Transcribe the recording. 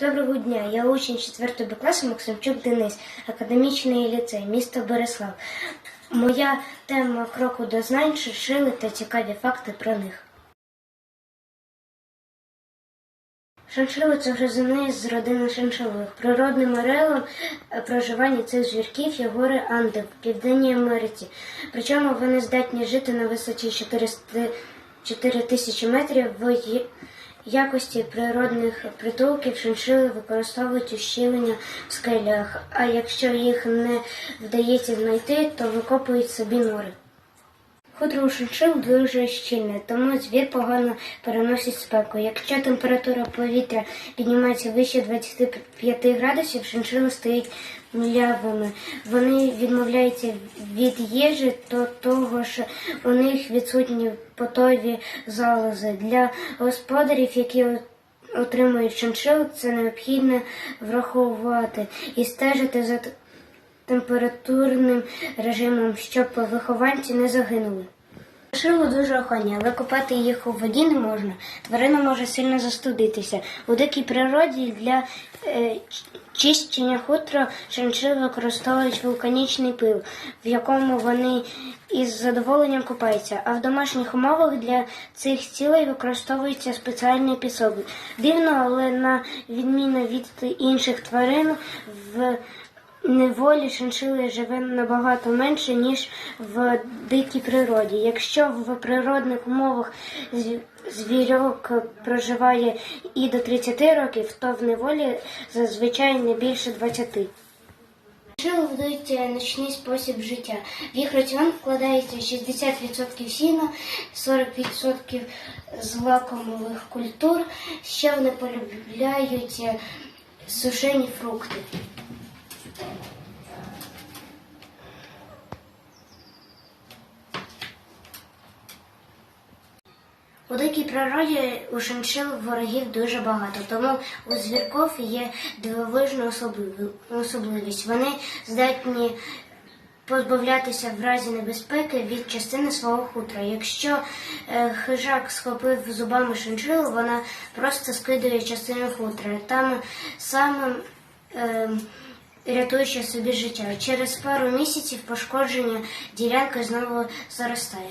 Доброго дня, я учень 4 Б класу Максимчук Денис, академічний ліцей, місто Береслав. Моя тема кроку до знань шиншили та цікаві факти про них. Шиншили це гризуни з родини шиншилових. Природним орелом е, проживання цих звірків є гори Анди в Південній Америці. Причому вони здатні жити на висоті 400 4 тисячі метрів в якості природних притулків шиншили використовують ущілення в скелях, а якщо їх не вдається знайти, то викопують собі нори. Хутро шиншил дуже щільне, тому звір погано переносить спеку. Якщо температура повітря піднімається вище 25 градусів, шиншили стають млявими. Вони відмовляються від їжі, до того ж у них відсутні потові залози. Для господарів, які отримують шиншил, це необхідно враховувати і стежити за температурним режимом, щоб вихованці не загинули. Шило дуже охайні, але купати їх у воді не можна. Тварина може сильно застудитися. У дикій природі для е, чищення хутра шиншил використовують вулканічний пил, в якому вони із задоволенням купаються. А в домашніх умовах для цих цілей використовується спеціальний пісок. Дивно, але на відміну від інших тварин в неволі шиншили живе набагато менше, ніж в дикій природі. Якщо в природних умовах звірок проживає і до 30 років, то в неволі зазвичай не більше 20. Шиншили ведуть ночний спосіб життя. В їх раціон вкладається 60% сіна, 40% злакомових культур. Ще вони полюбляють е, сушені фрукти. У дикій природі у шиншил ворогів дуже багато, тому у звірков є дивовижна особливість. Вони здатні позбавлятися в разі небезпеки від частини свого хутра. Якщо е, хижак схопив зубами шиншилу, вона просто скидує частину хутра. Там самим е, рятуючи собі життя. Через пару місяців пошкодження ділянка знову заростає.